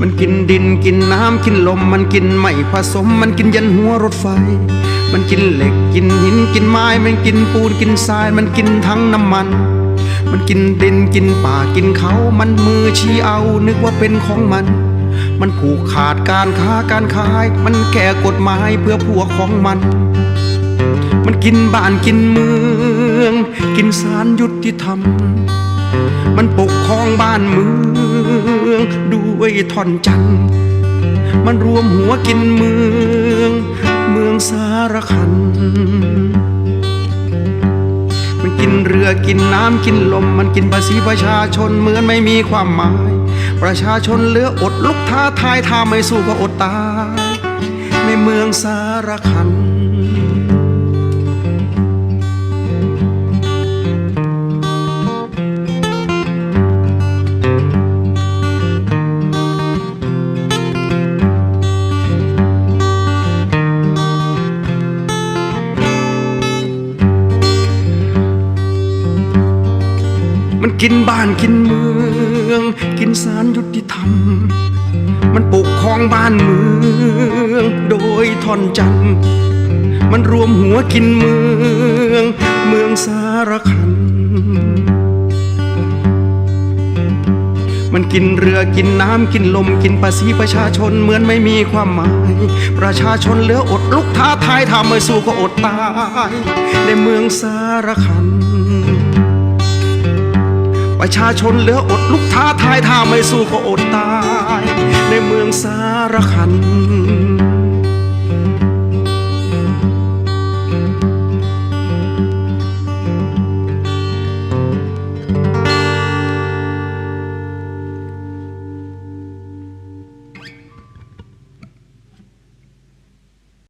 มันกินดินกินน้ำกินลม มันกินไม่ผสม มันกินยันหัวรถไฟ มันกินเหล็กกินหินกินไม้ มันกินปูนกินทราย มันกินทั้งน้ำมัน มันกินดินกินป่ากินเขา มันมือชี้เอานึกว่าเป็นของมัน มันผูกขาดการค้าการขาย มันแก่กฎหมายเพื่อพวกของมัน มันกินบ้านกินเมือง กินสารยุติธรรม มันปกครองบ้านเมือง ด้วยท่อนจัน มันรวมหัวกินเมือง เมืองสารคัน มันกินเรือกินน้ำกินลม มันกินภาษีประชาชนเหมือนไม่มีความหมาย ประชาชนเหลืออดลุกท้าทายถ้าไม่สู้ก็อดตายในเมืองสารคัน กินบ้านกินเมือง กินสารยุติธรรม มันปกครองบ้านเมือง โดยทอนจัน มันรวมหัวกินเมือง เมืองสารคัน มันกินเรือกินน้ำกินลมกินภาษีประชาชนเหมือนไม่มีความหมาย ประชาชนเหลืออดลุกท้าทายถ้าไม่สู้ก็อดตาย ในเมืองสารคัน ประชาชนเหลืออดลุกท้าทายถ้าไม่สู้ก็อดตาย ในเมืองสารคัน